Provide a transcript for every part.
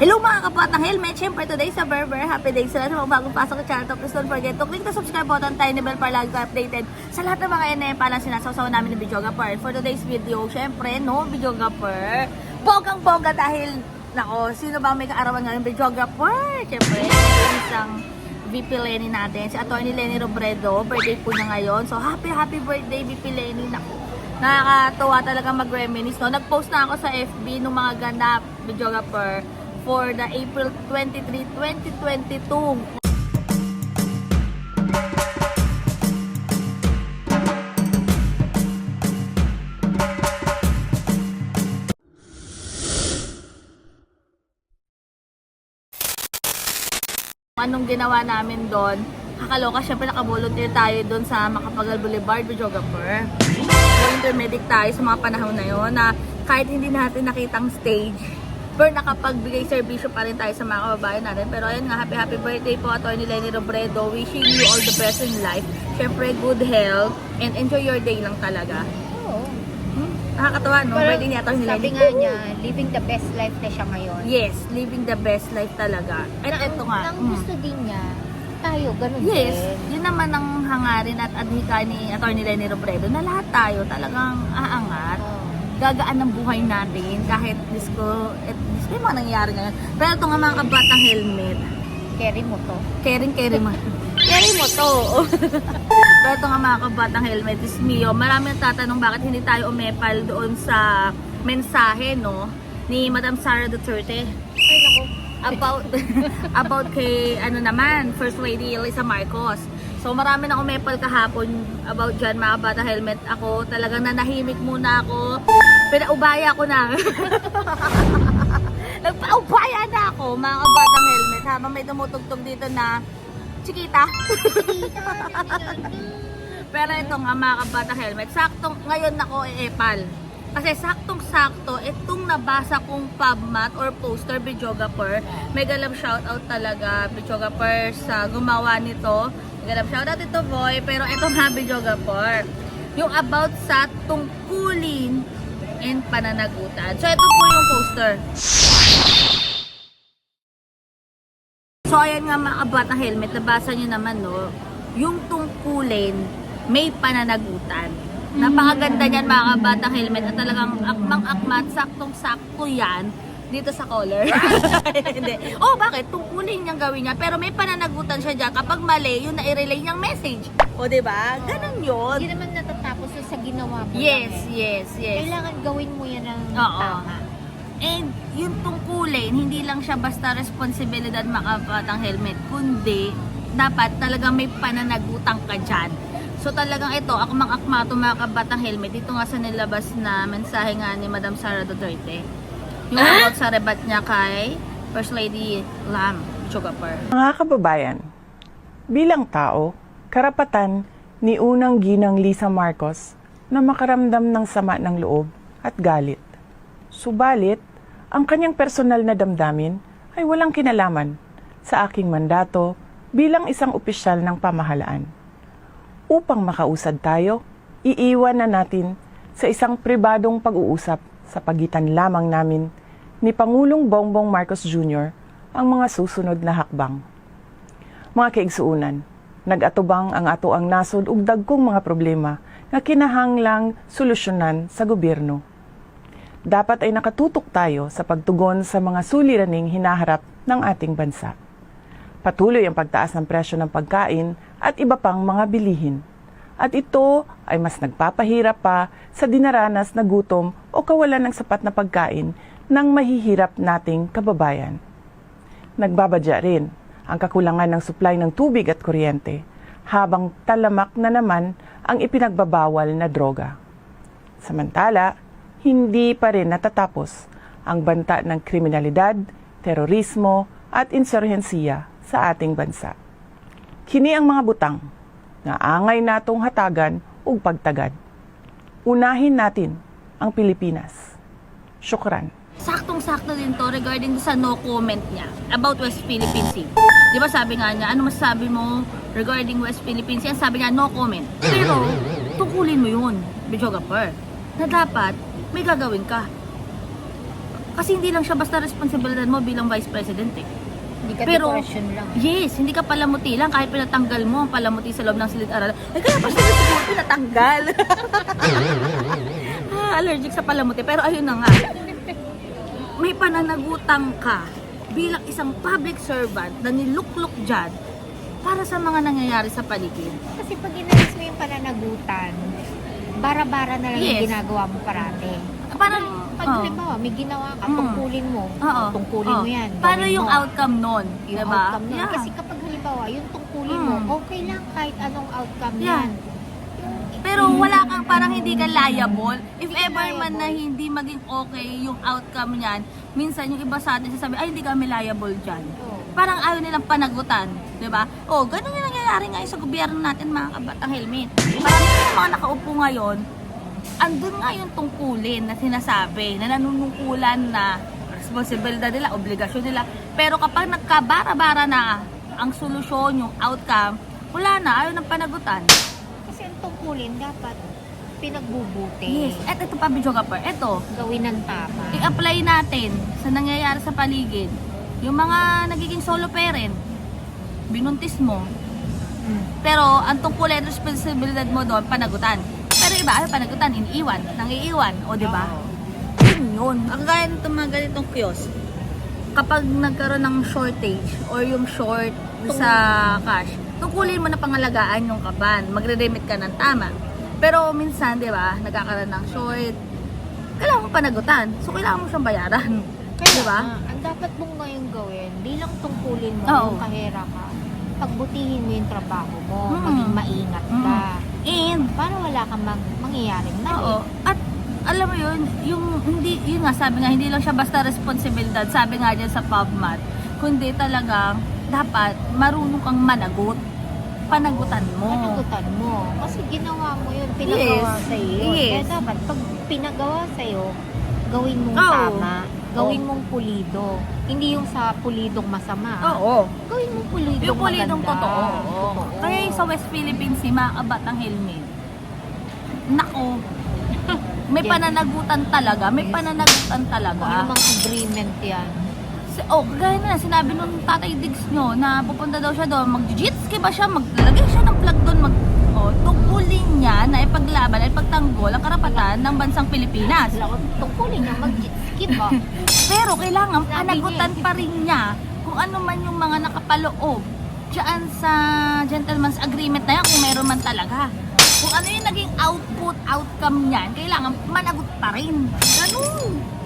Hello mga kapatang helmet! Siyempre today sa Berber, happy day sa lahat ng mga bagong pasok sa channel to. Please don't forget to click the subscribe button, tiny bell para lagi updated sa lahat ng mga NM palang sinasawsawa namin ng videographer. For today's video, siyempre, no, videographer. Bogang-boga dahil, nako, sino ba may kaarawan ngayon videographer? Siyempre, isang VP Lenny natin, si Atty. Lenny Robredo, birthday po niya ngayon. So, happy, happy birthday, VP Lenny. Nako, nakakatuwa talaga mag-reminisce. No? Nag-post na ako sa FB ng mga ganap videographer for the April 23, 2022. Anong ginawa namin doon? Kakaloka, syempre nakavolunteer tayo doon sa Makapagal Boulevard, videographer. Volunteer medic tayo sa mga panahon na yon na kahit hindi natin nakitang stage, pero nakapagbigay serbisyo pa rin tayo sa mga kababayan natin. Pero ayun nga, happy happy birthday po Atty. Lenny Robredo. Wishing you all the best in life. Syempre, good health and enjoy your day lang talaga. Oo. Hmm? Nakakatawa, no? Pero birthday ni Atty. Lenny. Sabi nga niya, living the best life na siya ngayon. Yes, living the best life talaga. At Na- ito nga. Nang mm. gusto din niya, tayo, ganun Yes, din. yun naman ang hangarin at adhika ni Atty. Lenny Robredo na lahat tayo talagang aangat. Oo. Gagaan ang buhay natin kahit disco, at disco yung mga nangyayari ngayon. Pero ito nga mga kabatang helmet, Carry mo to. caring caring mo. Carry mo to. Pero ito nga mga kabatang helmet is Mio. Marami nagtatanong bakit hindi tayo umepal doon sa mensahe no ni Madam Sara Duterte Ay, naku. about about kay ano naman First Lady Elisa Marcos. So marami na umepal kahapon about dyan mga bata helmet. Ako talagang nanahimik muna ako. Pinaubaya ko na. Nagpaubaya na ako mga batang helmet habang may tumutugtog dito na Chiquita. Pero ito nga mga kabata helmet, saktong ngayon ako e-epal. Kasi saktong-sakto, itong nabasa kong pubmat or poster, videographer, mega love shoutout talaga, videographer, sa gumawa nito. Love shoutout ito, boy. Pero ito nga, videographer. Yung about sa tungkulin and pananagutan. So, ito po yung poster. So ayan nga mga kabata helmet, nabasa nyo naman no, yung tungkulin may pananagutan. Napakaganda niyan mga kabatang helmet at talagang akmang-akmat, saktong-sakto yan dito sa color. Hindi. oh, bakit? Tungkulin niyang gawin niya. Pero may pananagutan siya dyan. Kapag mali, yun na i-relay niyang message. O, di ba? Ganun yun. Hindi naman natatapos yun sa ginawa mo. Yes, lang eh. yes, yes. Kailangan gawin mo yan ng Oo. tama. And yung tungkulin, hindi lang siya basta responsibilidad makapatang helmet, kundi dapat talagang may pananagutan ka dyan. So talagang ito, akmang-akma ito mga kabatang helmet. Dito nga sa nilabas na mensahe nga ni Madam Sara Duterte. Yung about sa rebat niya kay First Lady Lam Chugapur. Mga kababayan, bilang tao, karapatan ni unang ginang Lisa Marcos na makaramdam ng sama ng loob at galit. Subalit, ang kanyang personal na damdamin ay walang kinalaman sa aking mandato bilang isang opisyal ng pamahalaan. Upang makausad tayo, iiwan na natin sa isang pribadong pag-uusap sa pagitan lamang namin ni Pangulong Bongbong Marcos Jr. ang mga susunod na hakbang. Mga kaigsuunan, nag-atubang ang ato ang nasod ug dagkong mga problema nga kinahanglang solusyonan sa gobyerno. Dapat ay nakatutok tayo sa pagtugon sa mga suliraning hinaharap ng ating bansa. Patuloy ang pagtaas ng presyo ng pagkain at iba pang mga bilihin. At ito ay mas nagpapahirap pa sa dinaranas na gutom o kawalan ng sapat na pagkain ng mahihirap nating kababayan. Nagbabadya rin ang kakulangan ng supply ng tubig at kuryente habang talamak na naman ang ipinagbabawal na droga. Samantala, hindi pa rin natatapos ang banta ng kriminalidad, terorismo at insurhensiya sa ating bansa. Kini ang mga butang na angay natong hatagan ug pagtagad. Unahin natin ang Pilipinas. Syukran. Saktong-sakto din to regarding sa no comment niya about West Philippine Sea. Di ba sabi nga niya, ano masasabi mo regarding West Philippine Sea? Sabi niya, no comment. Pero, tungkulin mo yun, videographer, na dapat may gagawin ka. Kasi hindi lang siya basta responsibilidad mo bilang vice president eh. Hindi ka Pero- lang. Yes, hindi ka palamuti lang kahit pinatanggal mo ang palamuti sa loob ng silid-aralan. Ay, kaya pa siya pinatanggal. ah, allergic sa palamuti. Pero ayun na nga. May pananagutang ka bilang isang public servant na niluklok dyan para sa mga nangyayari sa paligid. Kasi pag inalis mo yung pananagutan, bara-bara na lang Yes. yung ginagawa mo parati. Parang, Pag oh. halimbawa, may ginawa ka, Mm. tungkulin mo. Oo. Tungkulin Oo. mo yan. Paano gawin yung mo. outcome nun? Yung diba? outcome nun. Yeah. Kasi kapag halimbawa, yung tungkulin Mm. mo, okay lang kahit anong outcome Yeah. yan. Pero wala kang parang hindi ka liable. If ever man na hindi maging okay yung outcome niyan, minsan yung iba sa atin sasabi, ay hindi kami liable dyan. Parang ayaw nilang panagutan. 'di ba? Oh, ganun yung nangyayari ngayon sa gobyerno natin mga kabatang helmet. Marami yung mga nakaupo ngayon, andun nga yung tungkulin na sinasabi, na nanunungkulan na responsibilidad nila, obligasyon nila. Pero kapag nagkabara-bara na ang solusyon, yung outcome, wala na, ayaw ng panagutan. Tungkulin dapat pinagbubuti. Yes. At ito pa, Bidyo Gapper. Ito, Gawin ng tama. i-apply natin sa nangyayari sa paligid. Yung mga nagiging solo parent, binuntis mo. Mm. Pero ang tungkulin responsibilidad mo doon, panagutan. Pero iba, ay panagutan, iniiwan, nangiiwan. O, di ba? Oo. Yun yun. Ang gaya nito mga ganitong kiosk, kapag nagkaroon ng shortage or yung short sa cash, tungkulin mo na pangalagaan yung kaban. Magre-remit ka ng tama. Pero minsan, di ba, nagkakaroon ng short, kailangan mo panagutan. So, kailangan mo siyang bayaran. Kaya, Di ba? ah, ang dapat mong ngayon gawin, bilang tungkulin mo, Oo. yung kahera ka, pagbutihin mo yung trabaho mo, Mm. maging maingat ka. And, Para wala kang mang, mangyayaring mali. Oo. At alam mo yun, yung hindi yun nga sabi nga hindi lang siya basta responsibilidad, sabi nga diyan sa PubMat, kundi talagang dapat marunong kang managot. Panagutan mo. Panagutan mo. Kasi ginawa mo yun, pinagawa Yes. sa iyo. Yes. Kaya dapat, pag pinagawa sa iyo, gawin mong Oo. tama. Gawin Oo. mong pulido. Hindi yung sa pulidong masama. Oo. Gawin mong pulidong Yung pulidong maganda. totoo. Totoo. Kaya yung sa West Philippines, si mga kabatang helmet. Nako. May pananagutan talaga. May Yes. pananagutan talaga. ano mang agreement yan. Si- Oh, gaya na, sinabi nung tatay Diggs nyo na pupunta daw siya doon, mag-jitski ba siya, maglalagay siya ng flag doon, mag, oh, tungkulin niya na ipaglaban ipagtanggol ang karapatan ng bansang Pilipinas. Tungkulin niya mag-skip ba? Pero kailangan panagutan pa rin niya kung ano man yung mga nakapaloob dyan sa gentleman's agreement na yan, kung meron man talaga. Kung ano yung naging output, outcome niyan, kailangan managot pa rin. Ganun.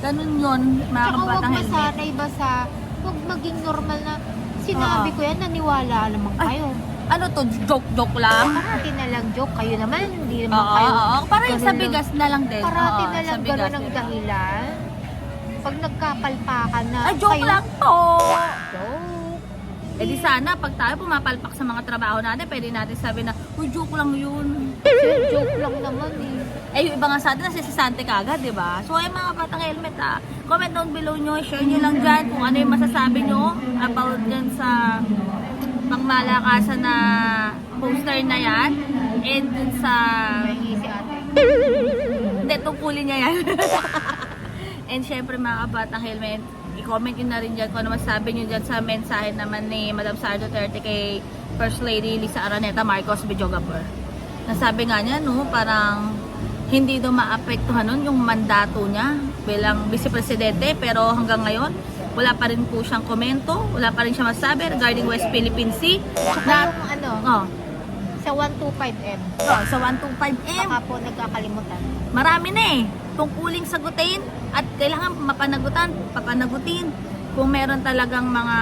Ganun yun, mga Tsaka huwag kabatang helmet. masanay ba sa, huwag maging normal na, sinabi Oo. ko yan, naniwala naman Ay, kayo. Ano to, joke-joke lang? Parati na lang joke, kayo naman, hindi naman Oo, kayo. oo, oo. Parang ganun sa lang. bigas na lang din. Parati Oo, na sa lang bigas gano'n ang din. dahilan. Pag nagkapalpakan na, Ay, joke kayo, lang to! Joke. Eh di sana, pag tayo pumapalpak sa mga trabaho natin, pwede natin sabi na, uy, joke lang yun. Sir, joke lang naman eh. Eh, yung iba nga sa atin, nasisisante ka agad, di ba? So, ay mga batang helmet, ah. Comment down below nyo, share nyo lang dyan kung ano yung masasabi nyo about dyan sa pangmalakasan na poster na yan. And dun sa... Hindi, tungkulin niya yan. And syempre mga kabatang helmet, i-comment nyo na rin dyan kung ano masabi nyo dyan sa mensahe naman ni Madam Sara Duterte kay First Lady Lisa Araneta Marcos Bidjogapur. Nasabi nga niya, no, parang hindi daw maapektuhan nun yung mandato niya bilang Vice Presidente pero hanggang ngayon wala pa rin po siyang komento, wala pa rin siya masabi regarding West Philippine Sea. Tsaka Na, yung ano, oh, sa 125M, oh, sa 125M, baka po nagkakalimutan. marami na eh. Tungkuling sagutin at kailangan mapanagutan, papanagutin kung meron talagang mga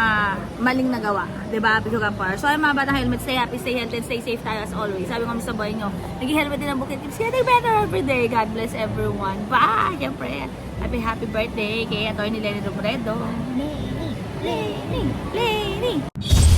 maling nagawa. Diba, Bidyo Kapar? So, ay mga batang helmet, stay happy, stay healthy, and stay safe tayo as always. Sabi ko sa buhay nyo, naging helmet din ang bukit. Keeps getting better every day. God bless everyone. Bye! Siyempre, happy happy birthday kay Atty. Lenny Robredo. Lenny, Lenny! Lenny!